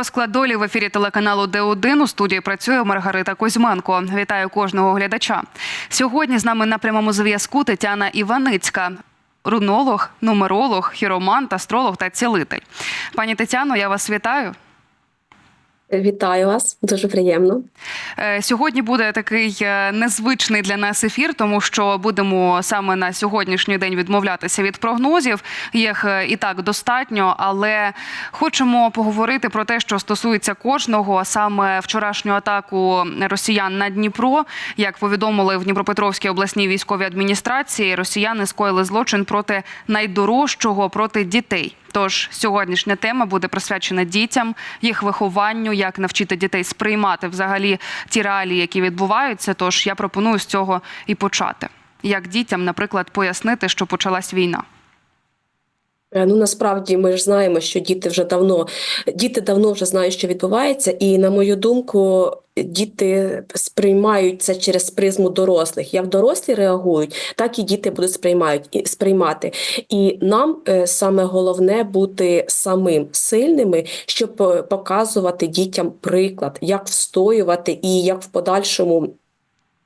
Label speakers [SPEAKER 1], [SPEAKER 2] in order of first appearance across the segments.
[SPEAKER 1] Розклад долі в ефірі телеканалу Д1 у студії працює Маргарита Кузьменко. Вітаю кожного глядача. Сьогодні з нами на прямому зв'язку Тетяна Іваницька. Рунолог, нумеролог, хіромант, астролог та цілитель. Пані Тетяно, я вас вітаю.
[SPEAKER 2] Вітаю вас, дуже приємно.
[SPEAKER 1] Е, Сьогодні буде такий е, незвичний для нас ефір, тому що будемо саме на сьогоднішній день відмовлятися від прогнозів. Їх е, і так достатньо, але хочемо поговорити про те, що стосується кожного, саме вчорашню атаку росіян на Дніпро. Як повідомили в Дніпропетровській обласній військовій адміністрації, росіяни скоїли злочин проти найдорожчого проти дітей. Тож сьогоднішня тема буде присвячена дітям, їх вихованню, як навчити дітей сприймати взагалі ті реалії, які відбуваються. Тож я пропоную з цього і почати. Як дітям, наприклад, пояснити, що почалась війна.
[SPEAKER 2] Е, Ну насправді ми ж знаємо, що діти вже давно діти давно вже знають, що відбувається, і на мою думку, діти сприймають це через призму дорослих. Як дорослі реагують, так і діти будуть сприймають і сприймати. І нам е, саме головне бути самим сильними, щоб е, показувати дітям приклад, як встоювати і як в подальшому.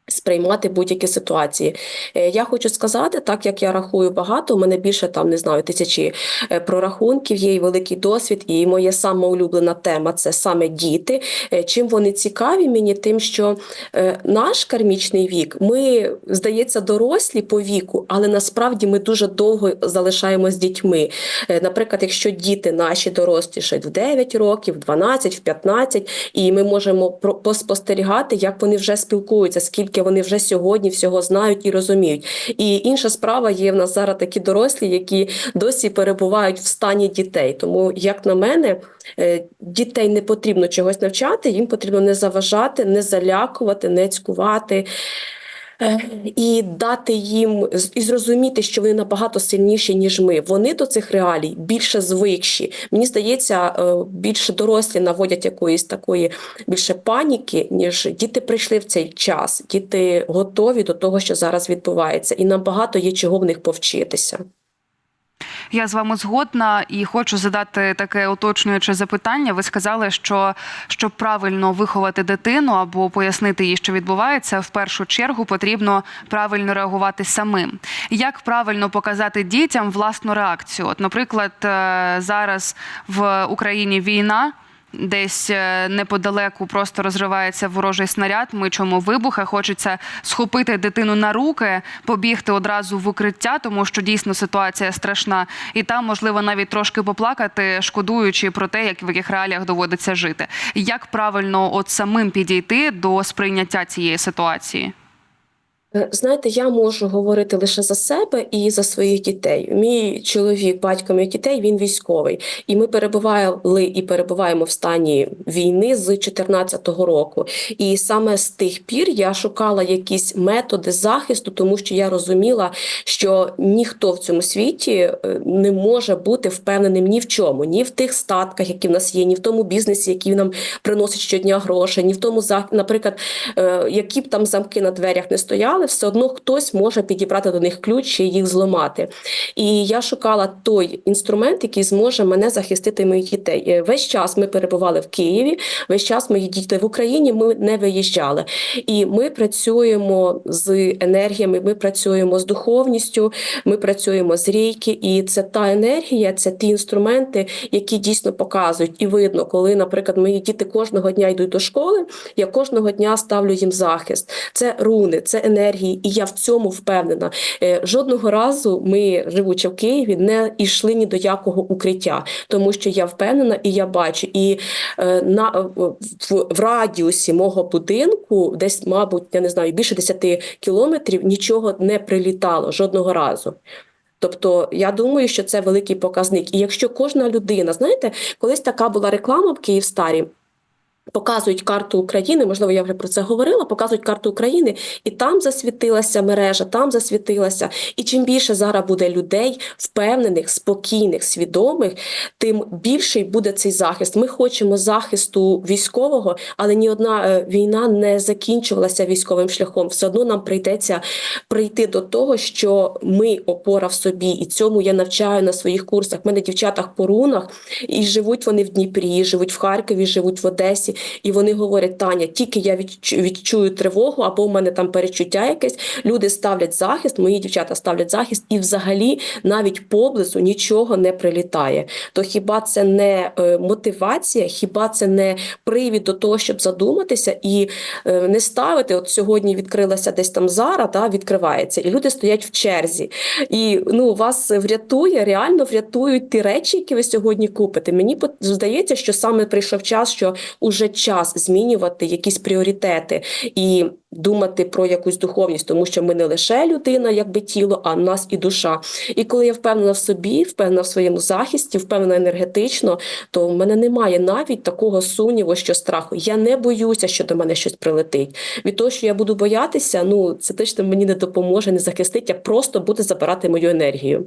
[SPEAKER 2] Сприймати будь-які ситуації. Е, Я хочу сказати, так як я рахую багато, у мене більше там не знаю тисячі е, прорахунків, є і великий досвід, і моя сама улюблена тема це саме діти. Е, Чим вони цікаві мені, тим, що наш кармічний вік, ми здається, дорослі по віку, але насправді ми дуже довго залишаємось дітьми. Наприклад, якщо діти наші дорослішають в 9 років, в 12, в 15, і ми можемо поспостерігати, як вони вже спілкуються, скільки вони вже сьогодні всього знають і розуміють. І інша справа є в нас зараз такі дорослі, які досі перебувають в стані дітей. Тому, як на мене, е, дітей не потрібно чогось навчати, їм потрібно не заважати, не залякувати, не цькувати. Е, І дати їм і зрозуміти, що вони набагато сильніші, ніж ми. Вони до цих реалій більше звикші. Мені здається, е, більше дорослі наводять якоїсь такої більше паніки, ніж діти прийшли в цей час. Діти готові до того, що зараз відбувається, і набагато є чого в них повчитися.
[SPEAKER 1] Я з вами згодна і хочу задати таке уточнююче запитання. Ви сказали, що щоб правильно виховати дитину або пояснити їй, що відбувається, в першу чергу потрібно правильно реагувати самим. Як правильно показати дітям власну реакцію? От, наприклад, е, зараз в Україні війна. Десь е, неподалеку просто розривається ворожий снаряд. Ми чому вибухи. Хочеться схопити дитину на руки, побігти одразу в укриття, тому що дійсно ситуація страшна, і там можливо навіть трошки поплакати, шкодуючи про те, як в яких реаліях доводиться жити. Як правильно от самим підійти до сприйняття цієї ситуації?
[SPEAKER 2] Е, Знаєте, я можу говорити лише за себе і за своїх дітей. Мій чоловік, батько моїх дітей, він військовий, і ми перебували і перебуваємо в стані війни з 2014 року. І саме з тих пір я шукала якісь методи захисту, тому що я розуміла, що ніхто в цьому світі е, не може бути впевненим ні в чому, ні в тих статках, які в нас є, ні в тому бізнесі, який нам приносить щодня гроші, ні в тому наприклад, е, які б там замки на дверях не стояли, все одно хтось може підібрати до них ключ і їх зламати. І я шукала той інструмент, який зможе мене захистити моїх дітей. Е, Весь час ми перебували в Києві, весь час мої діти в Україні. Ми не виїжджали. І ми працюємо з енергіями, ми працюємо з духовністю, ми працюємо з рейки, і це та енергія, це ті інструменти, які дійсно показують. І видно, коли, наприклад, мої діти кожного дня йдуть до школи, я кожного дня ставлю їм захист. Це руни, це енергії, і я в цьому впевнена. Е, Жодного разу ми, живучи в Києві, не йшли ні до якого укриття, тому що я впевнена і я бачу. І е, на в, радіусі мого будинку, десь, мабуть, я не знаю, більше 10 кілометрів нічого не прилітало жодного разу. Тобто я думаю, що це великий показник. І якщо кожна людина, знаєте, колись така була реклама в Київстарі. Показують карту України, можливо, я вже про це говорила. Показують карту України, і там засвітилася мережа, там засвітилася. І чим більше зараз буде людей, впевнених, спокійних, свідомих, тим більший буде цей захист. Ми хочемо захисту військового, але ні одна е, війна не закінчувалася військовим шляхом. Все одно нам прийдеться прийти до того, що ми опора в собі, і цьому я навчаю на своїх курсах. У мене дівчата по рунах, і живуть вони в Дніпрі, живуть в Харкові, живуть в Одесі. І вони говорять: Таня, тільки я відчую тривогу, або в мене там перечуття якесь. Люди ставлять захист, мої дівчата ставлять захист, і взагалі навіть поблизу нічого не прилітає. То хіба це не е, мотивація? Хіба це не привід до того, щоб задуматися і е, не ставити? От сьогодні відкрилася десь там зара, та відкривається, і люди стоять в черзі. І ну вас врятує, реально врятують ті речі, які ви сьогодні купите. Мені здається, що саме прийшов час, що уже час змінювати якісь пріоритети. І думати про якусь духовність, тому що ми не лише людина, якби тіло, а нас і душа. І коли я впевнена в собі, впевнена в своєму захисті, впевнена енергетично, то в мене немає навіть такого сумніву, що страху. Я не боюся, що до мене щось прилетить. Від того, що я буду боятися, ну це точно мені не допоможе, не захистить, а просто буде забирати мою енергію.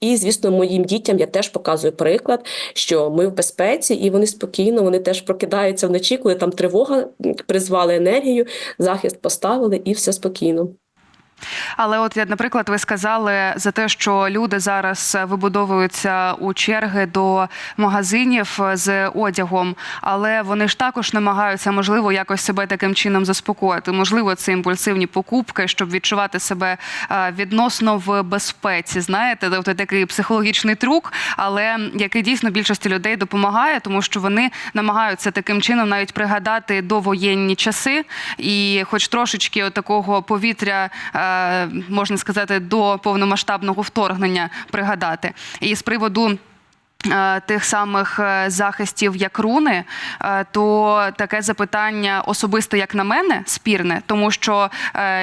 [SPEAKER 2] І, звісно, моїм дітям я теж показую приклад, що ми в безпеці, і вони спокійно, вони теж прокидаються вночі, коли там тривога, призвали енергію, захист поставили, і все спокійно.
[SPEAKER 1] Але от наприклад, ви сказали за те, що люди зараз вибудовуються у черги до магазинів з одягом, але вони ж також намагаються, можливо, якось себе таким чином заспокоїти. Можливо, це імпульсивні покупки, щоб відчувати себе е, відносно в безпеці. Знаєте, тобто такий психологічний трюк, але який дійсно більшості людей допомагає, тому що вони намагаються таким чином навіть пригадати довоєнні часи, і, хоч трошечки такого повітря, е, можна сказати, до повномасштабного вторгнення пригадати. І з приводу. Е, Тих самих е, захистів, як руни, е, то таке запитання особисто, як на мене, спірне, тому що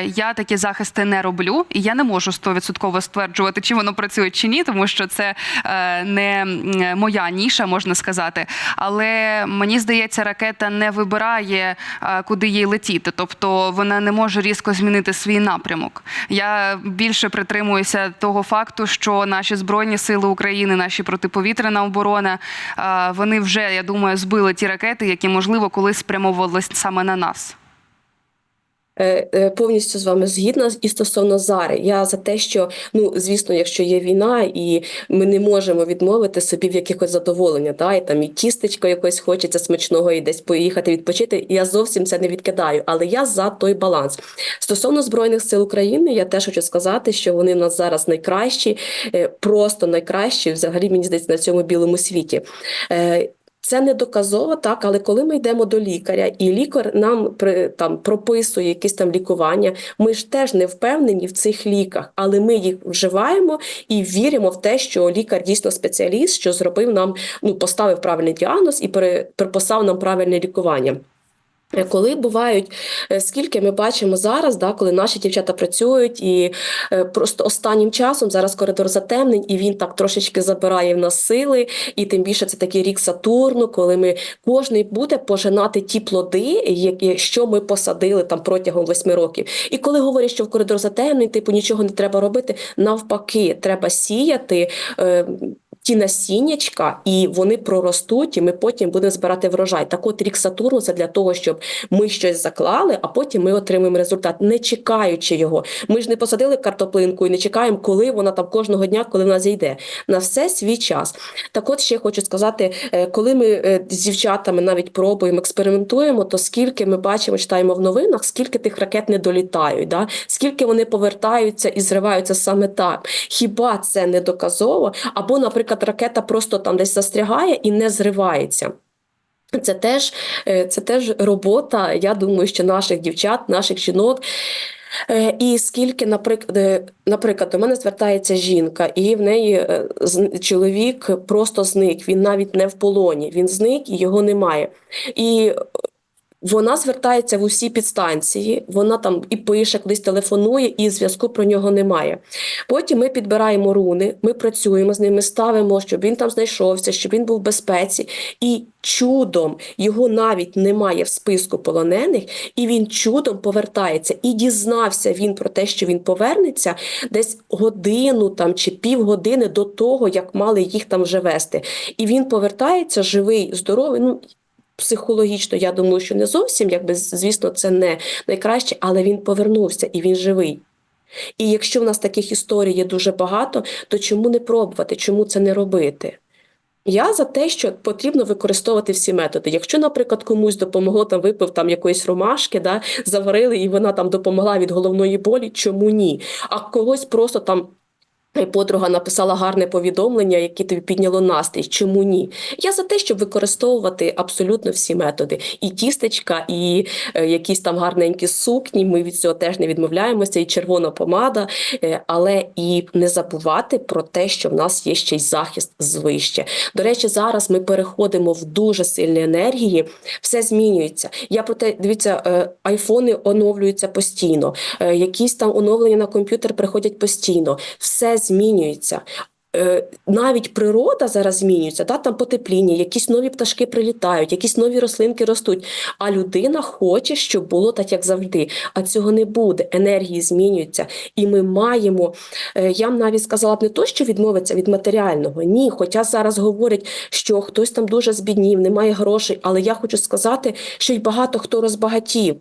[SPEAKER 1] я такі захисти не роблю, і я не можу стовідсотково стверджувати, чи воно працює чи ні, тому що це не моя ніша, можна сказати. Але мені здається, ракета не вибирає, куди їй летіти, тобто вона не може різко змінити свій напрямок. Я більше притримуюся того факту, що наші збройні сили України, наші протиповітряна оборона, е, вони вже, я думаю, збили ті ракети, які можливо колись спрямовувалися саме на нас.
[SPEAKER 2] Е, е, Повністю з вами згідна і стосовно зари. Я за те, що ну звісно, якщо є війна, і ми не можемо відмовити собі в якихось задоволення, да, і там і тістечко якось хочеться смачного, і десь поїхати відпочити. Я зовсім це не відкидаю, але я за той баланс. Стосовно збройних сил України, я теж хочу сказати, що вони в нас зараз найкращі, е, просто найкращі, взагалі мені здається, на цьому білому світі. Це не доказово, так, але коли ми йдемо до лікаря, і лікар нам там прописує якісь там лікування, ми ж теж не впевнені в цих ліках, але ми їх вживаємо і віримо в те, що лікар дійсно спеціаліст, що зробив нам, ну поставив правильний діагноз і пере- приписав нам правильне лікування. Е, Коли бувають, е, скільки ми бачимо зараз, да, коли наші дівчата працюють, і е, просто останнім часом зараз коридор затемнень, і він так трошечки забирає в нас сили, і тим більше це такий рік Сатурну, коли ми кожний буде пожинати ті плоди, які що ми посадили там протягом восьми років. І коли говорять, що в коридор затемнень, типу нічого не треба робити, навпаки, треба сіяти. Е, ті насіннячка, і вони проростуть, і ми потім будемо збирати врожай. Так от рік Сатурну це для того, щоб ми щось заклали, а потім ми отримаємо результат, не чекаючи його. Ми ж не посадили картоплинку і не чекаємо, коли вона там кожного дня, коли вона зійде. На все свій час. Так от ще хочу сказати, е, коли ми е, з дівчатами навіть пробуємо, експериментуємо, то скільки ми бачимо, читаємо в новинах, скільки тих ракет не долітають, да? скільки вони повертаються і зриваються саме так. Хіба це не доказово? Або, наприклад, ракета просто там десь застрягає і не зривається. Це теж, е, це теж робота, я думаю, що наших дівчат, наших жінок. Е, І скільки, наприклад, е, наприклад, до мене звертається жінка, і в неї чоловік просто зник. Він навіть не в полоні. Він зник і його немає. І Вона звертається в усі підстанції, вона там і пише, кудись телефонує, і зв'язку про нього немає. Потім ми підбираємо руни, ми працюємо з ними, ставимо, щоб він там знайшовся, щоб він був в безпеці. І чудом його навіть немає в списку полонених, і він чудом повертається. І дізнався він про те, що він повернеться десь годину там чи півгодини до того, як мали їх там вже вести. І він повертається живий, здоровий. Ну психологічно, я думаю, що не зовсім, якби звісно, це не найкраще, але він повернувся і він живий. І якщо в нас таких історій є дуже багато, то чому не пробувати, чому це не робити? Я за те, що потрібно використовувати всі методи. Якщо, наприклад, комусь допомогло там випив там якоїсь ромашки, да, заварили, і вона там допомогла від головної болі, чому ні? А когось просто там. І Подруга написала гарне повідомлення, яке тобі підняло настрій. Чому ні? Я за те, щоб використовувати абсолютно всі методи. І тістечка, і е, якісь там гарненькі сукні. Ми від цього теж не відмовляємося, і червона помада, е, але і не забувати про те, що в нас є ще й захист звище. До речі, зараз ми переходимо в дуже сильні енергії, все змінюється. Я про те, дивіться, е, айфони оновлюються постійно, якісь там оновлення на комп'ютер приходять постійно. Все змінюється. Е, Навіть природа зараз змінюється, да, там потепління, якісь нові пташки прилітають, якісь нові рослинки ростуть. А людина хоче, щоб було так, як завжди. А цього не буде. Енергії змінюються. І ми маємо, е, я б навіть сказала б не то, що відмовитися від матеріального. Ні, хоча зараз говорять, що хтось там дуже збіднів, немає грошей, але я хочу сказати, що й багато хто розбагатів.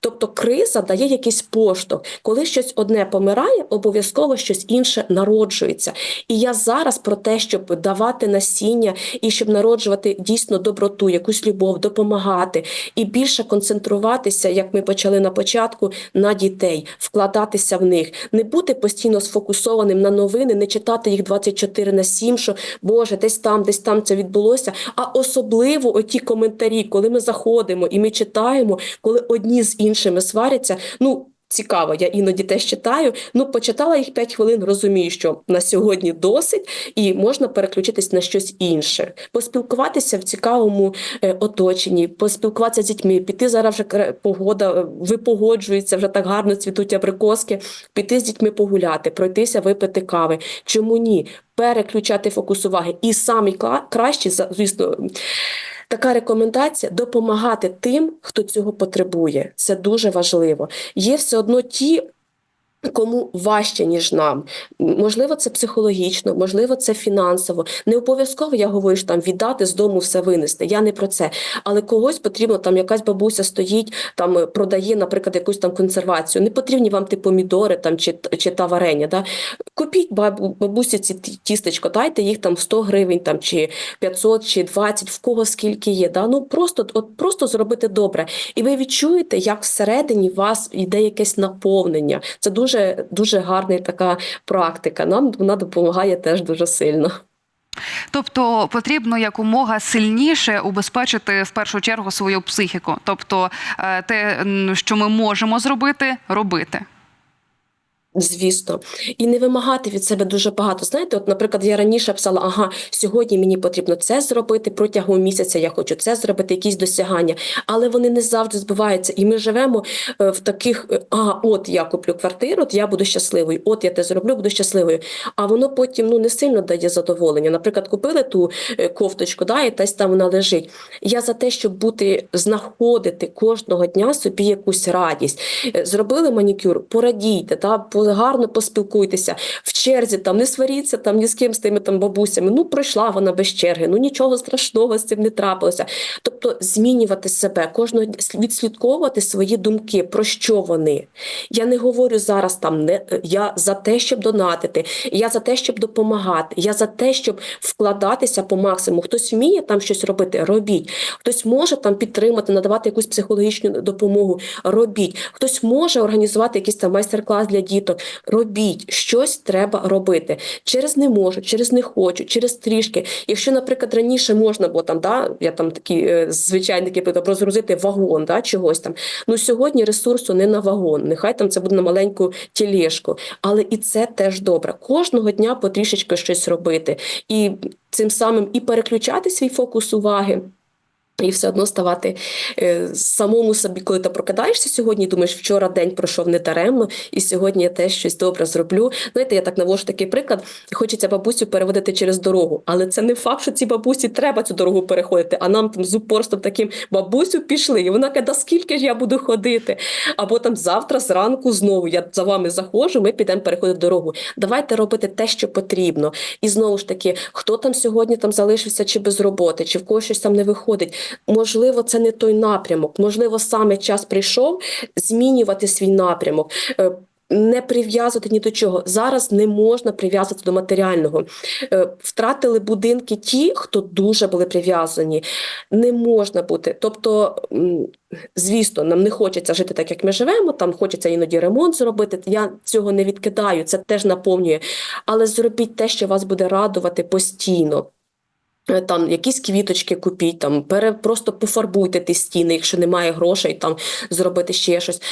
[SPEAKER 2] Тобто криза дає якийсь поштовх. Коли щось одне помирає, обов'язково щось інше народжується. І я зараз про те, щоб давати насіння і щоб народжувати дійсно доброту, якусь любов, допомагати і більше концентруватися, як ми почали на початку, на дітей, вкладатися в них, не бути постійно сфокусованим на новини, не читати їх 24 на 7, що Боже, десь там, десь там це відбулося. А особливо оті коментарі, коли ми заходимо і ми читаємо, коли одні з іншими сваряться. Ну цікаво, я іноді теж читаю. Ну, почитала їх 5 хвилин, розумію, що на сьогодні досить, і можна переключитись на щось інше, поспілкуватися в цікавому е, оточенні, поспілкуватися з дітьми, піти зараз вже погода е, випогоджується, вже так гарно цвітуть абрикоски, піти з дітьми погуляти, пройтися, випити кави. Чому ні? Переключати фокус уваги. І кращий, за- звісно. Така рекомендація допомагати тим, хто цього потребує. Це дуже важливо. Є все одно ті. Кому важче, ніж нам, можливо, це психологічно, можливо, це фінансово. Не обов'язково я говорю, що там віддати з дому все винести. Я не про це. Але когось потрібно там якась бабуся стоїть, там е, продає, наприклад, якусь там консервацію. Не потрібні вам ті помідори там чи, чи та варення. Да? Купіть бабу, бабусі ці тістечко, дайте їх там 100 гривень, там чи 500, чи 20, в кого скільки є. Да? Ну просто от просто зробити добре. І ви відчуєте, як всередині вас йде якесь наповнення. Це дуже дуже гарна така практика. Нам вона допомагає теж дуже сильно.
[SPEAKER 1] Тобто потрібно якомога сильніше убезпечити в першу чергу свою психіку. Тобто е, те, що ми можемо зробити, робити.
[SPEAKER 2] Звісно, і не вимагати від себе дуже багато. Знаєте, от, наприклад, я раніше писала: ага, сьогодні мені потрібно це зробити, протягом місяця я хочу це зробити, якісь досягання, але вони не завжди збиваються. І ми живемо е, в таких: е, а от я куплю квартиру, от я буду щасливою, от я те зроблю, буду щасливою. А воно потім ну не сильно дає задоволення. Наприклад, купили ту е, кофточку, да, і десь там вона лежить. Я за те, щоб бути знаходити кожного дня собі якусь радість. Зробили манікюр, порадійте, та по- гарно поспілкуйтеся в черзі. Там не сваріться там ні з ким з тими там бабусями. Ну пройшла вона без черги. Ну нічого страшного з цим не трапилося. Тобто змінювати себе, кожного відслідковувати свої думки, про що вони. Я не говорю зараз там не я за те, щоб донатити, я за те, щоб допомагати, я за те, щоб вкладатися по максимуму. Хтось вміє там щось робити, робіть. Хтось може там підтримати, надавати якусь психологічну допомогу, робіть. Хтось може організувати якийсь там майстер-клас для діток. Робіть щось треба робити. Через не можу, через не хочу, через трішки. Якщо, наприклад, раніше можна було там, да, я там такі е, звичайники приклад, розгрузити вагон, да, чогось там. Ну сьогодні ресурсу не на вагон. Нехай там це буде на маленьку тілешку, але і це теж добре. Кожного дня потрішечки щось робити, і цим самим і переключати свій фокус уваги. І все одно ставати е, самому собі, коли ти прокидаєшся сьогодні, думаєш, вчора день пройшов не даремно, і сьогодні я теж щось добре зроблю. Знаєте, я так навожу такий приклад. Хочеться бабусю переводити через дорогу, але це не факт, що цій бабусі треба цю дорогу переходити. А нам там з упорством таким бабусю пішли. І вона каже, «Да скільки ж я буду ходити? Або там завтра зранку знову я за вами заходжу, ми підемо переходити дорогу. Давайте робити те, що потрібно. І знову ж таки, хто там сьогодні там залишився чи без роботи, чи в когось щось там не виходить. Можливо, це не той напрямок. Можливо, саме час прийшов змінювати свій напрямок. е, Не прив'язувати ні до чого. Зараз не можна прив'язувати до матеріального. Е, Втратили будинки ті, хто дуже були прив'язані. Не можна бути. Тобто, звісно, нам не хочеться жити так, як ми живемо. Там хочеться іноді ремонт зробити. Я цього не відкидаю, це теж наповнює. Але зробіть те, що вас буде радувати постійно. Е, Там якісь квіточки купіть, там пере, просто пофарбуйте ті стіни, якщо немає грошей, там зробити ще щось.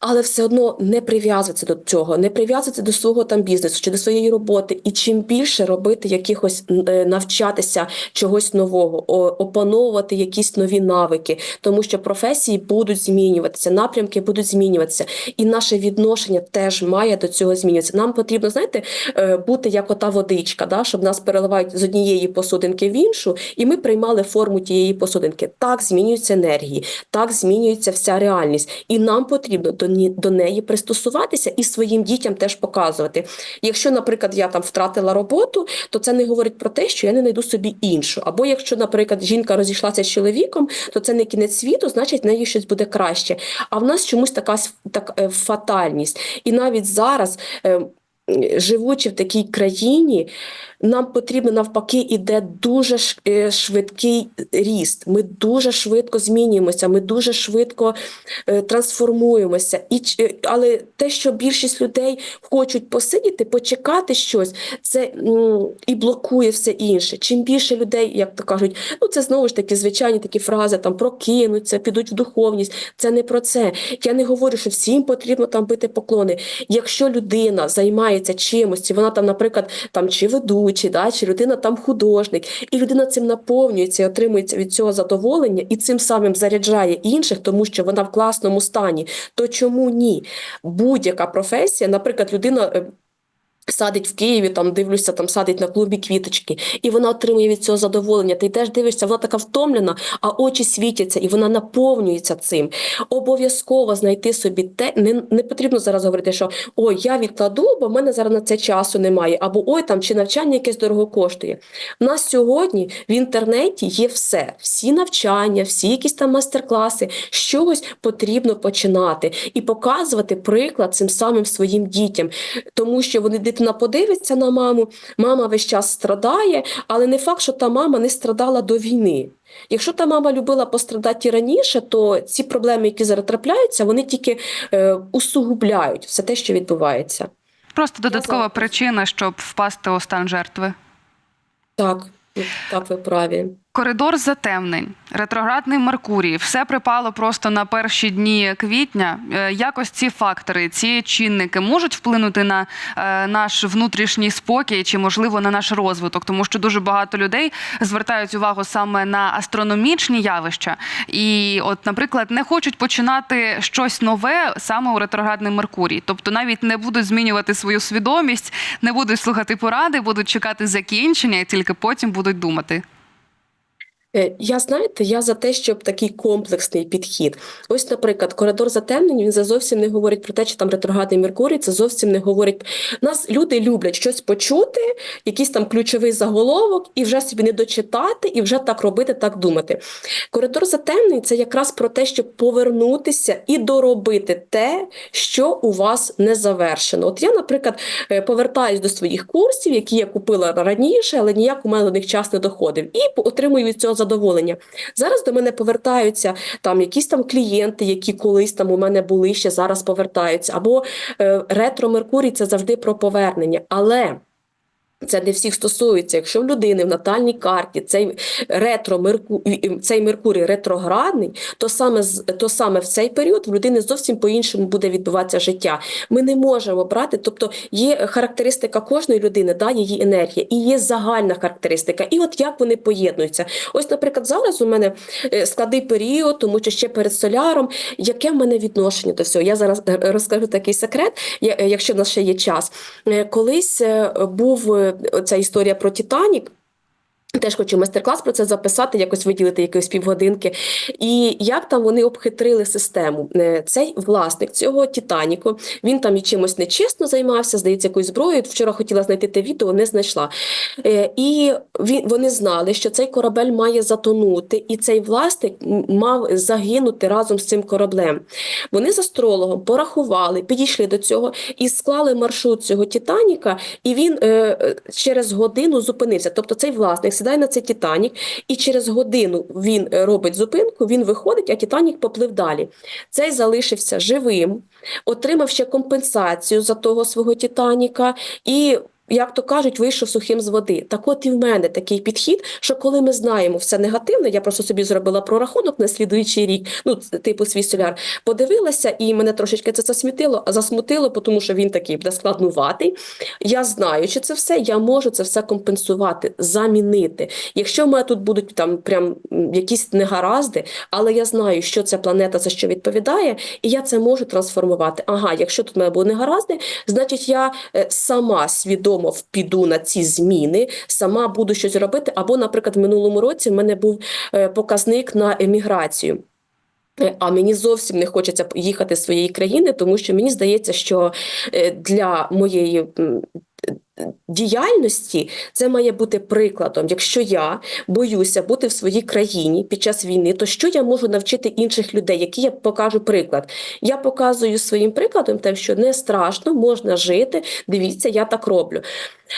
[SPEAKER 2] Але все одно не прив'язуватися до цього, не прив'язуватися до свого там бізнесу чи до своєї роботи. І чим більше робити якихось е, навчатися чогось нового, опановувати якісь нові навики, тому що професії будуть змінюватися, напрямки будуть змінюватися, і наше відношення теж має до цього змінюватися. Нам потрібно, знаєте, е, бути як ота водичка, да, щоб нас переливають з однієї посудинки в іншу, і ми приймали форму тієї посудинки. Так змінюються енергії, так змінюється вся реальність, і нам потрібно до, до неї пристосуватися і своїм дітям теж показувати. Якщо, наприклад, я там втратила роботу, то це не говорить про те, що я не знайду собі іншу. Або якщо, наприклад, жінка розійшлася з чоловіком, то це не кінець світу, значить в неї щось буде краще. А в нас чомусь така так, е, фатальність. І навіть зараз. Живучи в такій країні, нам потрібно навпаки іде дуже е, швидкий ріст. Ми дуже швидко змінюємося, ми дуже швидко е, трансформуємося. І, е, але те, що більшість людей хочуть посидіти, почекати щось, це і блокує все інше. Чим більше людей, як то кажуть, ну це знову ж таки звичайні такі фрази, там прокинуться, підуть в духовність. Це не про це. Я не говорю, що всім потрібно там бити поклони. Якщо людина займається чимось, і вона там, наприклад, там чи ведучий, да, чи людина там художник, і людина цим наповнюється і отримує від цього задоволення, і цим самим заряджає інших, тому що вона в класному стані, то чому ні? Будь-яка професія, наприклад, людина. Садить в Києві, там дивлюся, там садить на клубі квіточки, і вона отримує від цього задоволення. Ти теж дивишся, вона така втомлена, а очі світяться, і вона наповнюється цим. Обов'язково знайти собі те. Не, не потрібно зараз говорити, що ой, я відкладу, бо в мене зараз на це часу немає, або ой, там чи навчання якесь дорого коштує. У нас сьогодні в інтернеті є все, всі навчання, всі якісь там майстер-класи, з чогось потрібно починати і показувати приклад цим самим своїм дітям, тому що вони дитина подивиться на маму, мама весь час страдає, але не факт, що та мама не страдала до війни. Якщо та мама любила пострадати раніше, то ці проблеми, які зараз трапляються, вони тільки е, усугубляють все те, що відбувається.
[SPEAKER 1] Просто додаткова причина, щоб впасти у стан жертви.
[SPEAKER 2] Так, так ви праві.
[SPEAKER 1] Коридор затемнень, ретроградний Меркурій, все припало просто на перші дні квітня. Е, Якось ці фактори, ці чинники можуть вплинути на е, наш внутрішній спокій чи, можливо, на наш розвиток, тому що дуже багато людей звертають увагу саме на астрономічні явища, і, от, наприклад, не хочуть починати щось нове саме у ретроградний Меркурій, тобто навіть не будуть змінювати свою свідомість, не будуть слухати поради, будуть чекати закінчення і тільки потім будуть думати.
[SPEAKER 2] Е, Я знаєте, я за те, щоб такий комплексний підхід. Ось, наприклад, коридор затемнень він зовсім не говорить про те, чи там ретроградний Меркурій, це зовсім не говорить. Нас люди люблять щось почути, якийсь там ключовий заголовок, і вже собі не дочитати, і вже так робити, так думати. Коридор затемнень це якраз про те, щоб повернутися і доробити те, що у вас не завершено. От я, наприклад, е, повертаюсь до своїх курсів, які я купила раніше, але ніяк у мене до них час не доходив, і отримую від цього задоволення. Зараз до мене повертаються там якісь там клієнти, які колись там у мене були, ще зараз повертаються. Або е, ретро Меркурій це завжди про повернення. Але Це не всіх стосується. Якщо в людини в натальній карті цей ретро Мерку... цей Меркурій ретроградний, то саме то саме в цей період в людини зовсім по-іншому буде відбуватися життя. Ми не можемо брати, тобто є характеристика кожної людини, да, її енергія, і є загальна характеристика. І от як вони поєднуються. Ось, наприклад, зараз у мене е, складний період, тому що ще перед соляром, яке в мене відношення до всього. Я зараз е, розкажу такий секрет, е, якщо в нас ще є час. Колись був е, ця історія про Титанік. Теж хочу майстер-клас про це записати, якось виділити якоїсь півгодинки. І як там вони обхитрили систему. Е, Цей власник цього Титаніку, він там і чимось нечесно займався, здається, якоюсь зброєю. Вчора хотіла знайти те відео, не знайшла. Е, І вони знали, що цей корабель має затонути, і цей власник мав загинути разом з цим кораблем. Вони з астрологом порахували, підійшли до цього і склали маршрут цього Титаніка, і він е, через годину зупинився. Тобто цей власник сідає на цей Титанік, і через годину він е, робить зупинку, він виходить, а Титанік поплив далі. Цей залишився живим, отримав ще компенсацію за того свого Титаніка і. Як то кажуть, вийшов сухим з води. Так от і в мене такий підхід, що коли ми знаємо все негативне, я просто собі зробила прорахунок на слідуючий рік, ну типу свій соляр, подивилася, і мене трошечки це засмітило, засмутило, тому що він такий буде складнуватий. Я знаю, що це все, я можу це все компенсувати, замінити. Якщо в мене тут будуть там прям якісь негаразди, але я знаю, що ця планета за що відповідає, і я це можу трансформувати. Ага, якщо тут в мене були негаразди, значить я е, сама свідомо піду на ці зміни, сама буду щось робити. Або, наприклад, в минулому році в мене був е, показник на еміграцію. Е, А мені зовсім не хочеться їхати з своєї країни, тому що мені здається, що е, для моєї діяльності це має бути прикладом. Якщо я боюся бути в своїй країні під час війни, то що я можу навчити інших людей, які я покажу приклад? Я показую своїм прикладом те, що не страшно, можна жити. Дивіться, я так роблю.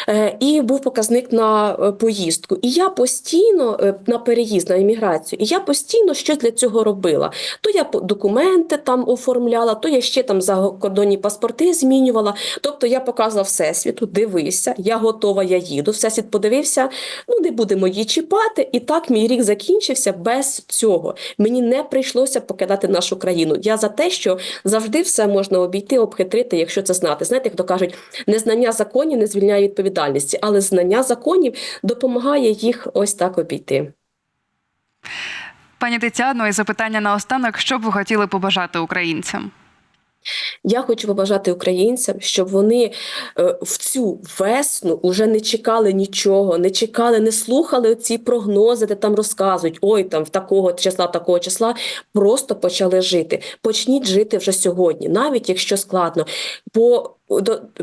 [SPEAKER 2] Е, І був показник на е, поїздку. І я постійно е, на переїзд, на еміграцію, і я постійно щось для цього робила. То я документи там оформляла, то я ще там закордонні паспорти змінювала. Тобто я показувала всесвіту, дивися, я готова, я їду. Всесвіт подивився, ну не будемо її чіпати. І так мій рік закінчився без цього. Мені не прийшлося покидати нашу країну. Я за те, що завжди все можна обійти, обхитрити, якщо це знати. Знаєте, як то кажуть, незнання законів не звільняє відповідальності, але знання законів допомагає їх ось так обійти.
[SPEAKER 1] Пані Тетяно, і запитання наостанок, що б ви хотіли побажати українцям?
[SPEAKER 2] Я хочу побажати українцям, щоб вони е, в цю весну вже не чекали нічого, не чекали, не слухали ці прогнози, де там розказують, ой, там в такого числа, такого числа, просто почали жити. Почніть жити вже сьогодні, навіть якщо складно. Бо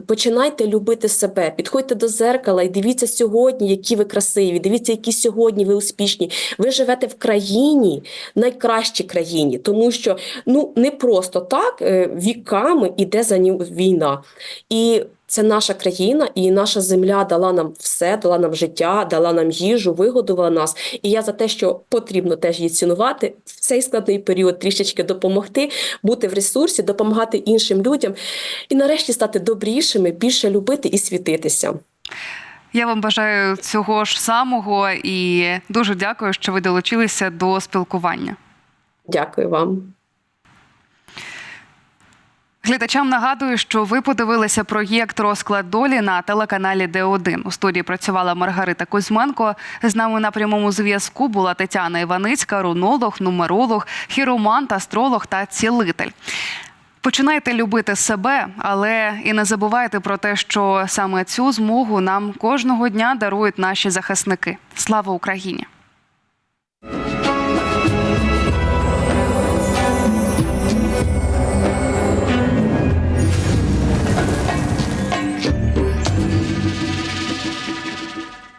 [SPEAKER 2] починайте любити себе, підходьте до зеркала і дивіться сьогодні, які ви красиві, дивіться, які сьогодні ви успішні. Ви живете в країні, найкращій країні, тому що ну не просто так е, віками іде за ним війна. І це наша країна, і наша земля дала нам все, дала нам життя, дала нам їжу, вигодувала нас. І я за те, що потрібно теж її цінувати в цей складний період, трішечки допомогти, бути в ресурсі, допомагати іншим людям і нарешті стати добрішими, більше любити і світитися.
[SPEAKER 1] Я вам бажаю цього ж самого і дуже дякую, що ви долучилися до спілкування.
[SPEAKER 2] Дякую вам.
[SPEAKER 1] Глядачам нагадую, що ви подивилися проєкт Розклад долі на телеканалі Д1. У студії працювала Маргарита Кузьменко. З нами на прямому зв'язку була Тетяна Іваницька, рунолог, нумеролог, хіромант, астролог та цілитель. Починайте любити себе, але і не забувайте про те, що саме цю змогу нам кожного дня дарують наші захисники. Слава Україні!